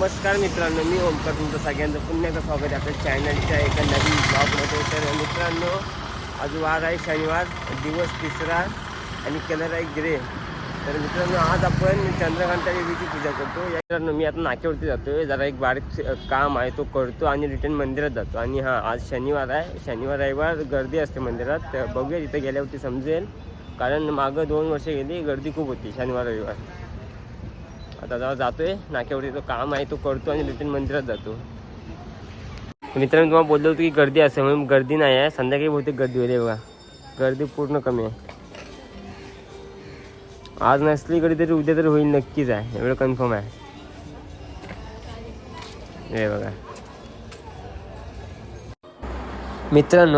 नमस्कार मित्रांनो मी ओमकार तुमचं सगळ्यांचं पुन्हा एकदा स्वागत आपल्या चॅनलच्या एका नवीन ब्लॉगमध्ये तर मित्रांनो आज वार आहे शनिवार दिवस तिसरा आणि कलर आहे ग्रे. तर मित्रांनो आज आपण चंद्रकांता देवीची पूजा करतो. या मित्रांनो मी आता नाक्यावरती आहे जरा एक बारीक काम आहे तो करतो आणि रिटर्न मंदिरात जातो. आणि हां आज शनिवार आहे. शनिवार रविवार गर्दी असते मंदिरात. तर बघूया तिथे गेल्यावरती समजेल. कारण मागं दोन वर्ष गेली गर्दी खूप होती शनिवार रविवार. आता जेव्हा जातोय. नाक्यावरती तो काम आहे तो करतो आणि रिटर्न मंदिरात जातो. मित्रांनो, तुम्हाला बोललो होतो की गर्दी असेल म्हणून गर्दी नाही आहे. संध्याकाळी बहुतेक गर्दी होईल, हे गर्दी पूर्ण कमी आहे. आज नसली गर्दी तरी उद्या तरी होईल, नक्कीच आहे. एवढं कन्फर्म हे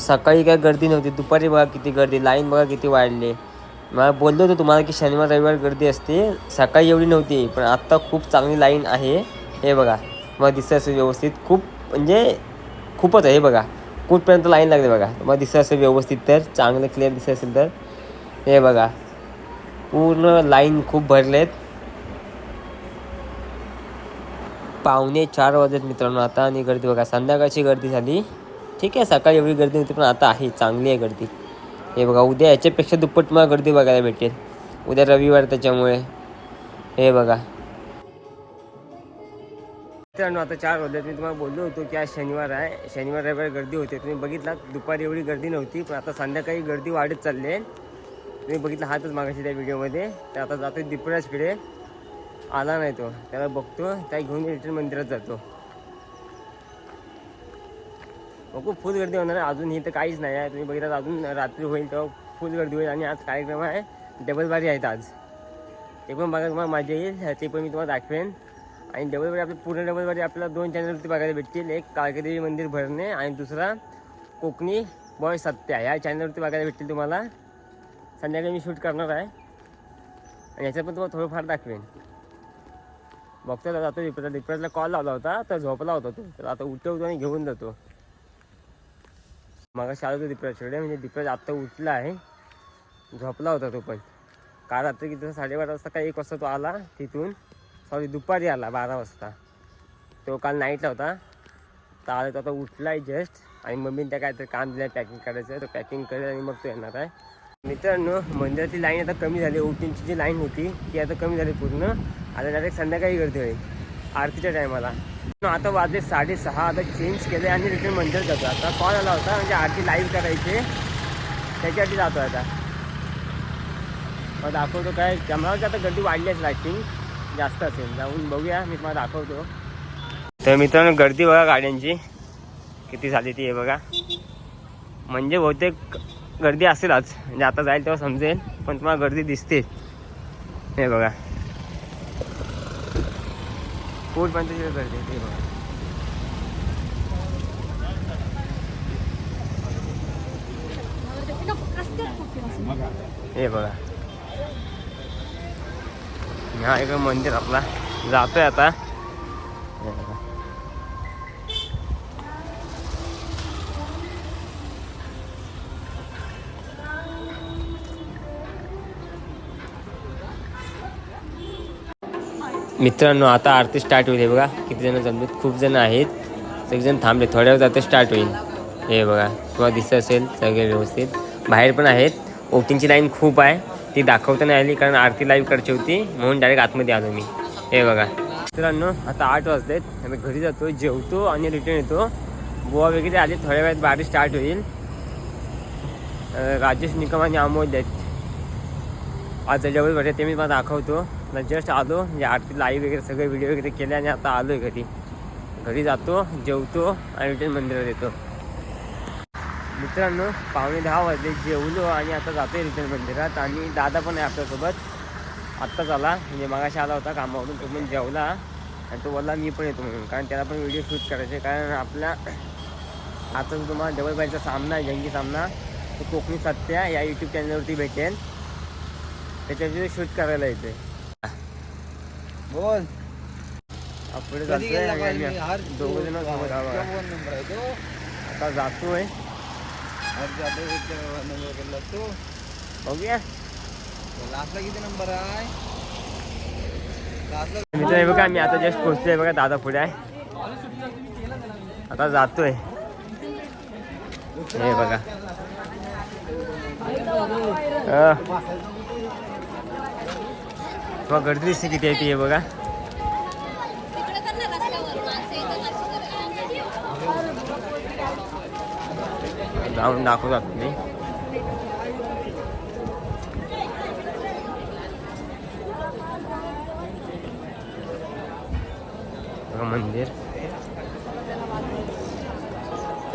सकाळी काय गर्दी नव्हती. दुपारी बघा किती गर्दी. लाईन बघा किती वाढली. मला बोललो होतो तुम्हाला की शनिवार रविवार गर्दी असते. सकाळी एवढी नव्हती पण आत्ता खूप चांगली लाईन आहे. हे बघा मला दिसत असेल व्यवस्थित. खूप म्हणजे खूपच आहे हे बघा. कुठपर्यंत लाईन लागते बघा. तुम्हाला दिसत असेल व्यवस्थित तर चांगलं क्लिअर दिसत असेल तर. हे बघा पूर्ण लाईन खूप भरले आहेत पावणे चार वाजत मित्रांनो आता आणि गर्दी बघा संध्याकाळची गर्दी झाली. ठीक आहे सकाळी एवढी गर्दी नव्हती पण आता आहे चांगली आहे गर्दी. हे बघा उद्या याच्यापेक्षा दुप्पट मला गर्दी बघायला भेटेल. उद्या रविवार त्याच्यामुळे. हे बघा. मित्रांनो आता चार वाजल्यात मी तुम्हाला बोललो होतो की आज शनिवार आहे. शनिवार रविवार गर्दी होते. तुम्ही बघितलात दुपारी एवढी गर्दी नव्हती पण आता संध्याकाळी गर्दी वाढत चालली आहे. तुम्ही बघितलं हातच मागायचे त्या व्हिडिओमध्ये. तर आता जातो दीपराजकडे. आला नाही तो. त्याला बघतो. त्या घेऊन रिटर्न मंदिरात जातो. खूप फुल गर्दी होणार आहे. अजून इथं तर काहीच नाही आहे. तुम्ही बघितलं अजून रात्री होईल तेव्हा फुल गर्दी होईल. आणि आज कार्यक्रम आहे. डबलबारी आहेत आज. ते पण बघा तुम्हाला मजा येईल. ते पण मी तुम्हाला दाखवेन. आणि डबल बारी पूर्ण डबल बारी आपल्याला दोन चॅनलवरती बघायला भेटतील. एक काळकेदेवी मंदिर भरणे आणि दुसरा कोकणी बॉय सत्या. या चॅनलवरती बघायला भेटतील तुम्हाला. संध्याकाळी मी शूट करणार आहे. आणि याच्यात पण तुम्हाला थोडंफार दाखवेन. बघतो जातो दीपराज दीपराजला कॉल लावला होता. तर झोपला होता तो. तर आता उठवतो आणि घेऊन जातो. मग शाळेत होतो दीपराजकडे म्हणजे दीपराज आत्ता उठला आहे. झोपला होता तो पण. काल रात्री किती साडेबारा वाजता काय एक वाजता तो आला तिथून. सॉरी दुपारी आला बारा वाजता. तो काल नाईटला होता. तर आला तो आता उठला आहे जस्ट. आणि मम्मीने त्या काहीतरी काम दिलं पॅकिंग करायचं तो पॅकिंग करेल आणि मग तो येणार आहे. मित्रांनो मंदिराची लाईन आता कमी झाली. ओटींची जी लाईन होती ती आता कमी झाली पूर्ण. आता डायरेक्ट संध्याकाळी गर्दी होईल. आरतीच्या टायमाला. आता वाजले साडेसहा आता चेंज केले आणि रिटर्न मंदिर जातो. आता कॉल आला होता म्हणजे आरती लाईव्ह करायची. त्याच्यासाठी जातो आता. मग दाखवतो काय कॅमेरावरची आता गर्दी वाढली आहे थिंक जास्त असेल. जाऊन बघूया मी तुम्हाला दाखवतो. तर मित्रांनो गर्दी बघा गाड्यांची. किती झाली ती हे बघा. म्हणजे बहुतेक गर्दी असेल आज म्हणजे आता जाईल तेव्हा समजेल पण तुम्हाला गर्दी दिसते. हे बघा. पूरपर्यंत पंचायत गर्दी आहे, ते बघा. हे बघा. हा एक मंदिर आपला जातोय आता. मित्रांनो आता आरती स्टार्ट होईल. हे बघा किती जण जमलेत? खूप जण आहेत. सगळेजण थांबले. थोड्या वेळ आता स्टार्ट होईल. हे बघा किंवा दिसत असेल सगळे व्यवस्थित. बाहेर पण आहेत. ओटिंगची लाईन खूप आहे. ती दाखवता नाही आली कारण आरती लाईव्ह करची होती. म्हणून डायरेक्ट आतमध्ये आलो मी. हे बघा. मित्रांनो आता आठ वाजलेत. आम्ही घरी जातो जेवतो आणि रिटर्न येतो. गोवा वगैरे आले थोड्या वेळात बारी स्टार्ट होईल. राजेश निकम आणि अमोल आहेत. आज जवळ भेटत ते मी मला दाखवतो. जस्ट आलो म्हणजे आरती लाईव्ह वगैरे सगळे व्हिडिओ वगैरे केले आणि आता आलो आहे घरी. घरी जातो जेवतो आणि रिटर्न मंदिरात येतो. मित्रांनो पावणे दहा वाजले जेवलो आणि आता जातो आहे रिटर्न मंदिरात आणि दादा पण आहे आपल्यासोबत. आत्ताच आला म्हणजे मगाशी आला होता कामावरून तो पण जेवला आणि तो बोलला मी पण येतो म्हणून. कारण त्याला पण व्हिडिओ शूट करायचे कारण आपल्या आता तुम्हाला डबल सामना जंगी सामना. तो कोकणी सत्या या यूट्यूब चॅनलवरती भेटेल. त्याच्यावरती शूट करायला येते बोल. कधी गेला पाहिजे? हर दोघं जण सोबत आलो. आहे. फोन नंबर आहे तो. आता जातोय. हर नंबर केला तो बघूया. लास्टला किती नंबर आहे? मित्र हे बघा मी आता जस्ट पोहोचतोय बघा दादा पुढे आहे. आता जातोय. हे बघा. अं. बघा गर्दी दिसते किती आहे जाऊन दाखवतो आपली मंदिर.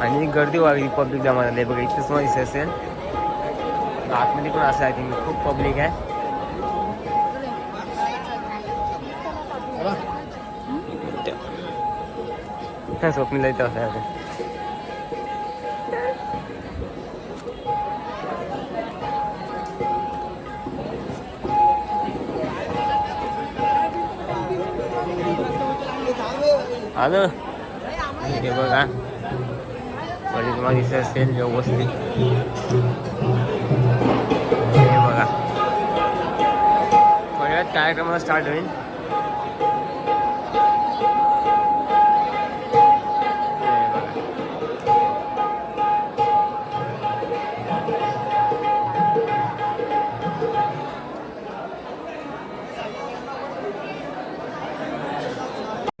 आणि गर्दी वागली पब्लिक जमा झाली बघा, इथेच दिसत असेल. आतमध्ये पण असं आहे थिंक खूप पब्लिक आहे. हा, स्वप्नीला इथं असं आहे आलं हे बघा वडी तुम्हाला दिसत असेल व्यवस्थित हे बघा थोड्या वेळात कार्यक्रमाला स्टार्ट होईल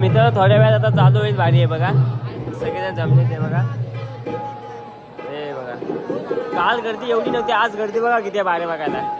मित्र थोड्या वेळात आता चालू होईल भारी आहे बघा. सगळेजण जमले ते बघा. हे बघा. काल गर्दी एवढी नव्हती आज गर्दी बघा किती भारी बारे बघायला.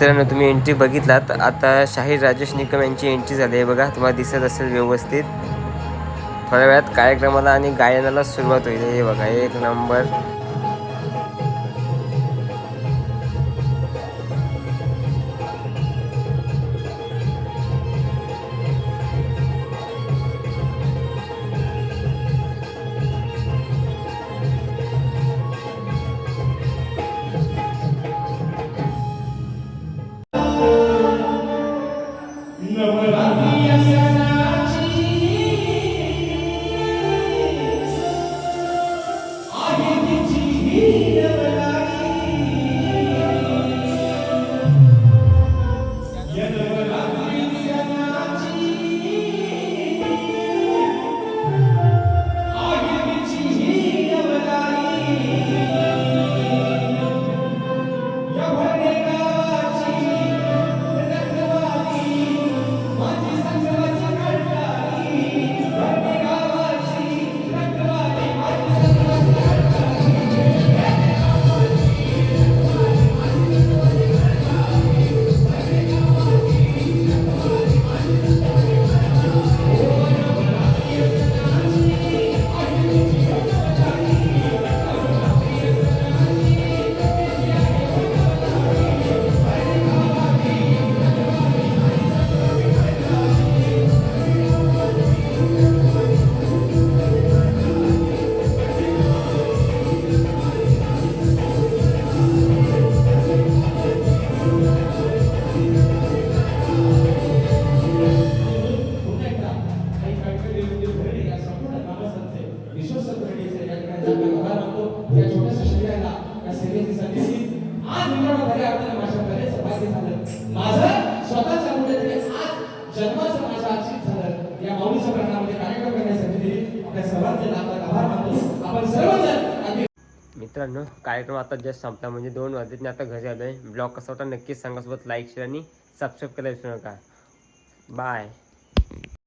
मित्रांनो तुम्ही एंट्री बघितलात. आता शाहीर राजेश निकम यांची एंट्री झाली आहे. बघा तुम्हाला दिसत असेल व्यवस्थित. थोड्या वेळात कार्यक्रमाला आणि गायनाला सुरुवात होईल. हे बघा एक नंबर. मित्रांनो कार्यक्रम आता जस्ट संपला. म्हणजे दोन वाजत आता घरी आलोय. ब्लॉग कसा होता नक्कीच सांगा. सोबत लाईक शेअर आणि सबस्क्राईब करायला विसरू नका. बाय